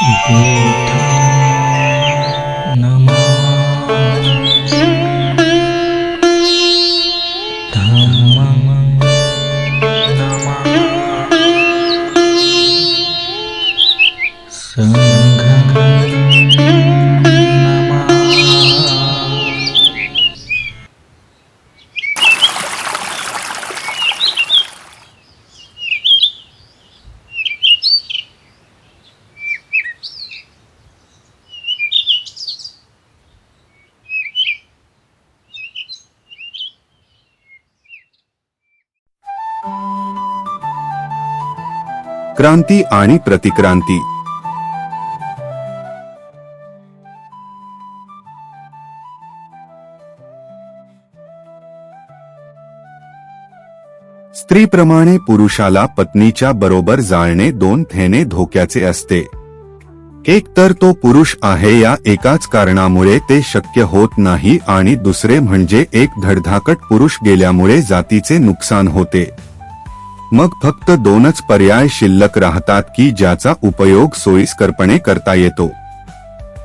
y क्रांती आणि प्रतिक्रांती. स्त्रीप्रमाणे पुरुषाला पत्नीच्या बरोबर जाळणे दोन थेने धोक्याचे असते. एक तर तो पुरुष आहे या एकाच कारणामुळे ते शक्य होत नाही आणि दुसरे म्हणजे एक धडधाकट पुरुष गेल्यामुळे जातीचे नुकसान होते. मग फक्त दोनच पर्याय शिल्लक राहतात की ज्याचा उपयोग सोयीस्करपणे करता येतो.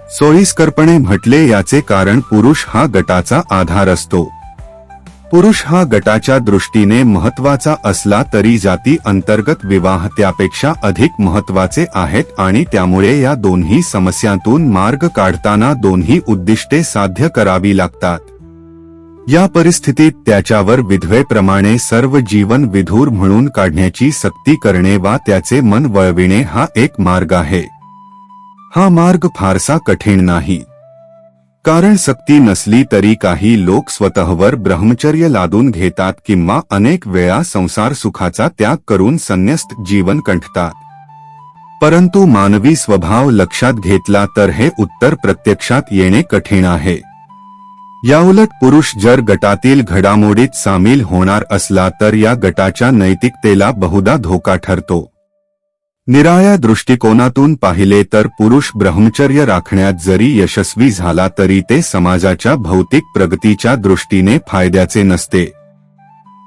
सोयीस्करपणे म्हटले याचे कारण पुरुष हा गटाचा आधार असतो. पुरुष हा गटाच्या दृष्टीने महत्त्वाचा असला तरी जाती अंतर्गत विवाह त्यापेक्षा अधिक महत्त्वाचे आहेत आणि त्यामुळे या दोन्ही समस्यांतून मार्ग काढताना दोन्ही उद्दिष्टे साध्य करावी लागतात. या परिस्थितीत त्याच्यावर विधवेप्रमाणे सर्व जीवन विधूर म्हणून काढण्याची सक्ती करणे वा त्याचे मन वळविणे हा एक मार्ग आहे. हा मार्ग फारसा कठीण नाही. कारण सक्ती नसली तरी काही लोक स्वतःवर ब्रह्मचर्य लादून घेतात किंवा अनेक वेळा संसार सुखाचा त्याग करून संन्यस्त जीवन कंठतात. परंतु मानवी स्वभाव लक्षात घेतला तर हे उत्तर प्रत्यक्षात येणे कठीण आहे. याउलट पुरुष जर गटातील घडामोडीत सामील होणार असला तर या गटाच्या नैतिकतेला बहुधा धोका ठरतो. निराळ्या दृष्टिकोनातून पाहिले तर पुरुष ब्रह्मचर्य राखण्यात जरी यशस्वी झाला तरी ते समाजाच्या भौतिक प्रगतीच्या दृष्टीने फायद्याचे नसते.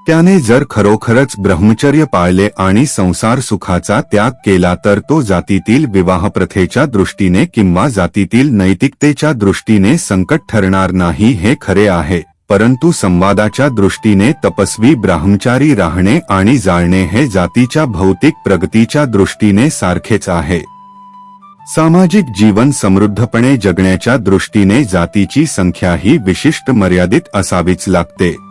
त्याने जर खरोखरच ब्रह्मचर्य पाळले आणि संसार सुखाचा त्याग केला तर तो जातीतील विवाह प्रथेच्या दृष्टीने किंवा जातीतील नैतिकतेच्या दृष्टीने संकट ठरणार नाही हे खरे आहे परंतु संवादाच्या दृष्टीने तपस्वी ब्राह्मचारी राहणे आणि जाळणे हे जातीच्या भौतिक प्रगतीच्या दृष्टीने सारखेच आहे. सामाजिक जीवन समृद्धपणे जगण्याच्या दृष्टीने जातीची संख्या ही विशिष्ट मर्यादित असावीच लागते.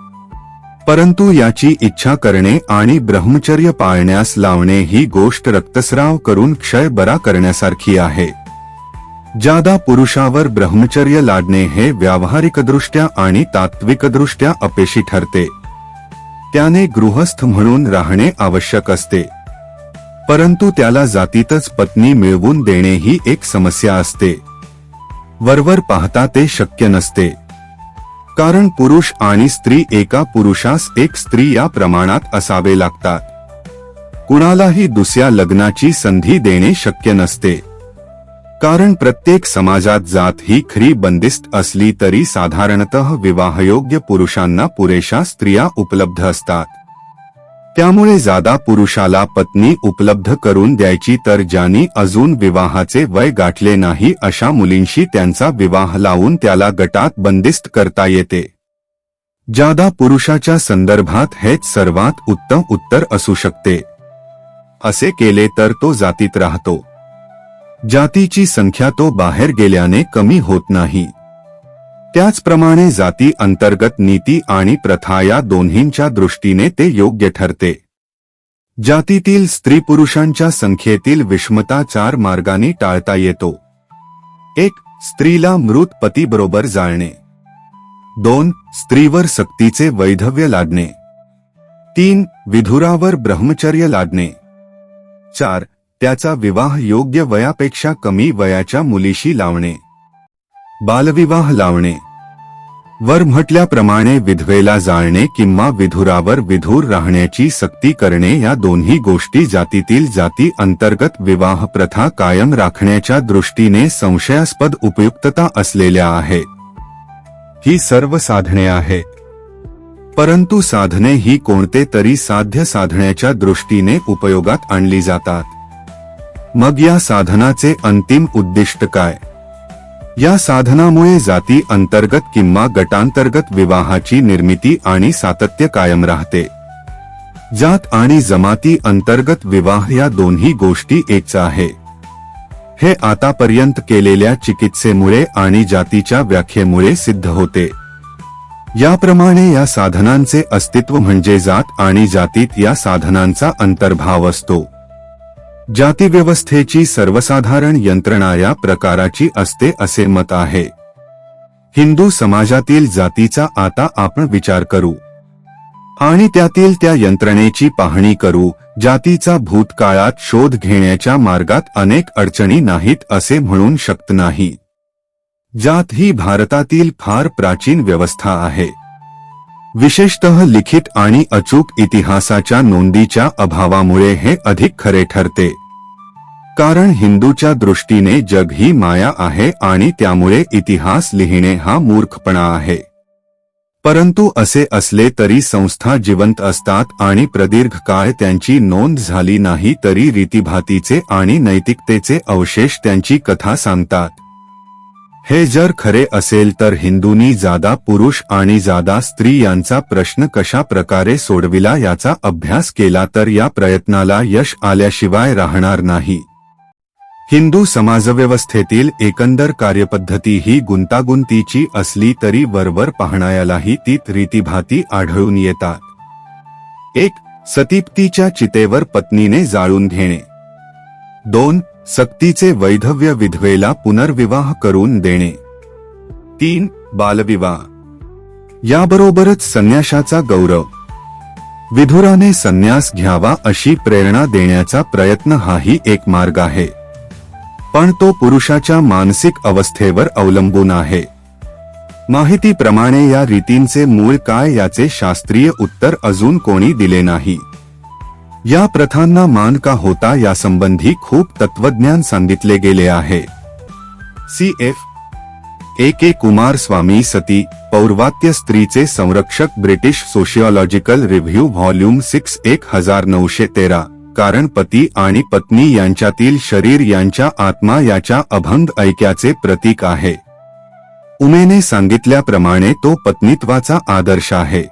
परंतु याची इच्छा करणे आणि ब्रह्मचर्य पाळण्यास लावणे ही गोष्ट रक्तस्राव करून क्षय बरा करण्यासारखी आहे. जादा पुरुषावर ब्रह्मचर्य लादणे हे व्यावहारिकदृष्ट्या आणि तात्विकदृष्ट्या अपेशी ठरते. त्याने गृहस्थ म्हणून राहणे आवश्यक असते. परंतु त्याला जातीतच पत्नी मिळवून देणे ही एक समस्या असते. वरवर पाहता ते शक्य नसते. कारण पुरुष आणि स्त्री एका पुरुषास एक स्त्री या प्रमाणात असावे लागतात. कुणालाही दुसऱ्या लग्नाची संधी देणे शक्य नसते. कारण प्रत्येक समाजात जात ही खरी बंदिस्त असली तरी साधारणतः विवाहयोग्य पुरुषांना पुरेशा स्त्रिया उपलब्ध असतात. त्यामुळे जादा पुरुषाला पत्नी उपलब्ध करून द्यायची तर ज्यांनी अजून विवाहाचे वय गाठले नाही अशा मुलींशी त्यांचा विवाह लावून त्याला गटात बंदिस्त करता येते. जादा पुरुषाच्या संदर्भात हेच सर्वात उत्तम उत्तर असू शकते. असे केले तर तो जातीत राहतो. जातीची संख्या तो बाहेर गेल्याने कमी होत नाही. त्याचप्रमाणे जाती अंतर्गत नीती आणि प्रथा या दोन्हींच्या दृष्टीने ते योग्य ठरते. जातीतील स्त्री पुरुषांच्या संख्येतील विषमता चार मार्गाने टाळता येतो. एक स्त्रीला मृत पतीबरोबर जाळणे. दोन स्त्रीवर सक्तीचे वैधव्य लादणे. तीन विधुरावर ब्रह्मचर्य लादणे. चार त्याचा विवाह योग्य वयापेक्षा कमी वयाच्या मुलीशी लावणे. बालविवाह लावणे. वर म्हटल्याप्रमाणे विधवेला जाळणे किंवा विधुरावर विधूर राहण्याची सक्ती करणे या दोन्ही गोष्टी जातीतील जाती अंतर्गत विवाह प्रथा कायम राखण्याच्या दृष्टीने संशयास्पद उपयुक्तता असलेल्या आहेत ही सर्व साधने आहेत परंतु साधने ही कोणते तरी साध्य साधण्याच्या दृष्टीने उपयोगात आणली जातात. मग या साधनाचे अंतिम उद्दिष्ट काय? या साधनामुळे जाती अंतर्गत किंवा गटांतर्गत विवाहाची निर्मिती आणि सातत्य कायम राहते. जात आणि जमाती अंतर्गत विवाह या दोन्ही गोष्टी एकच आहे. हे आतापर्यंत केलेल्या चिकित्सेमुळे आणि जातीच्या व्याख्येमुळे सिद्ध होते. याप्रमाणे या साधनांचे अस्तित्व म्हणजे जात आणि जातीत या साधनांचा अंतर्भाव असतो. जातीव्यवस्थेची सर्वसाधारण यंत्रणा या प्रकाराची असते असे मत आहे. हिंदू समाजातील जातीचा आता आपण विचार करू. आणि त्यातील त्या यंत्रणेची पाहणी करू जातीचा भूतकाळात शोध घेण्याच्या मार्गात अनेक अडचणी नाहीत असे म्हणून शकत नाही. जात ही भारतातील फार प्राचीन व्यवस्था आहे. विशेषतः लिखित आणि अचूक इतिहासाच्या नोंदीच्या अभावामुळे हे अधिक खरे ठरते. कारण हिंदूच्या दृष्टीने जग ही माया आहे आणि त्यामुळे इतिहास लिहिणे हा मूर्खपणा आहे. परंतु असे असले तरी संस्था जिवंत असतात आणि प्रदीर्घ काळ त्यांची नोंद झाली नाही तरी रीतिभातीचे आणि नैतिकतेचे अवशेष त्यांची कथा सांगतात. हे जर खरे असेल तर हिंदूंनी जादा पुरुष आणि जादा स्त्री यांचा प्रश्न कशा प्रकारे सोडविला याचा अभ्यास केला तर या प्रयत्नाला यश आल्याशिवाय राहणार नाही. हिंदू समाजव्यवस्थेतील एकंदर कार्यपद्धती ही गुंतागुंतीची असली तरी वरवर पाहणायालाही तीत रीतीभाती आढळून येतात. एक सतीप्तीच्या चितेवर पत्नीने जाळून घेणे. दोन सक्तीचे वैधव्य विधवेला पुनर्विवाह करून देणे. तीन बालविवाह. याबरोबरच संन्याशाचा गौरव. विधुराने संन्यास घ्यावा अशी प्रेरणा देण्याचा प्रयत्न हाही एक मार्ग आहे. पण तो पुरुषाच्या मानसिक अवस्थेवर अवलंबून आहे. माहितीप्रमाणे या रीतींचे मूळ काय याचे शास्त्रीय उत्तर अजून कोणी दिले नाही. या प्रथांना मान का होता यासंबंधी खूप तत्वज्ञान सांगितले गेले आहे. C F A K Coomaraswamy sati पौर्वात्य स्त्रीचे संरक्षक British sociological review volume six एक हजार नऊशे तेरा कारण पती आणि पत्नी यांच्यातील शरीर यांच्या आत्मा याच्या अभंग ऐक्याचे प्रतीक आहे. उमेने सांगितल्याप्रमाणे तो पत्नीत्वाचा आदर्श आहे.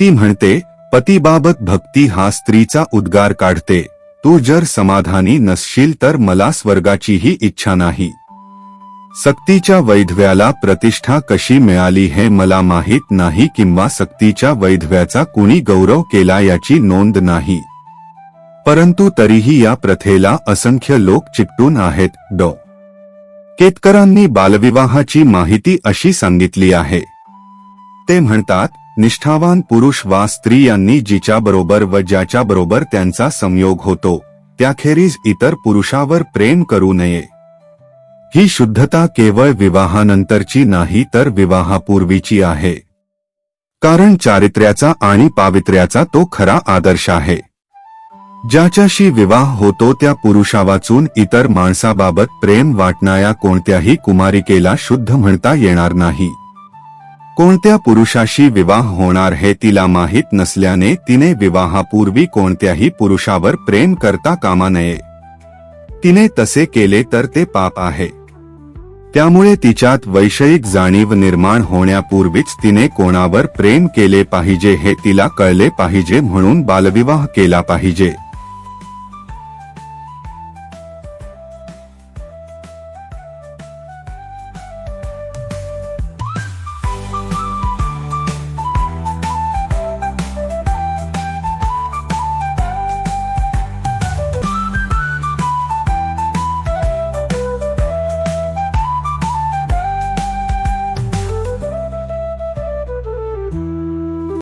ती म्हणते पतीबाबत भक्ती हा स्त्रीचा उद्गार काढते. तू जर समाधानी नसशील तर मला स्वर्गाचीही इच्छा नाही. सक्तीच्या वैधव्याला प्रतिष्ठा कशी मिळाली हे मला माहीत नाही किंवा सक्तीच्या वैधव्याचा कुणी गौरव केला याची नोंद नाही. परंतु तरीही या प्रथेला असंख्य लोक चिकटून आहेत डॉ. केतकरांनी बालविवाहाची माहिती अशी सांगितली आहे. ते म्हणतात निष्ठावान पुरुष वा स्त्री यांनी जिच्याबरोबर व ज्याच्याबरोबर त्यांचा संयोग होतो त्याखेरीज इतर पुरुषावर प्रेम करू नये. ही शुद्धता केवळ विवाहानंतरची नाही तर विवाहापूर्वीची आहे. कारण चारित्र्याचा आणि पावित्र्याचा तो खरा आदर्श आहे. ज्याच्याशी विवाह होतो त्या पुरुषावाचून इतर माणसाबाबत प्रेम वाटणाऱ्या कोणत्याही कुमारिकेला शुद्ध म्हणता येणार नाही. कोणत्या पुरुषाशी विवाह होणार हे तिला माहीत नसल्याने तिने विवाहापूर्वी कोणत्याही पुरुषावर प्रेम करता कामा नये. तिने तसे केले तर ते पाप आहे. त्यामुळे तिच्यात वैषयिक जाणीव निर्माण होण्यापूर्वीच तिने कोणावर प्रेम केले पाहिजे हे तिला कळले पाहिजे म्हणून बालविवाह केला पाहिजे.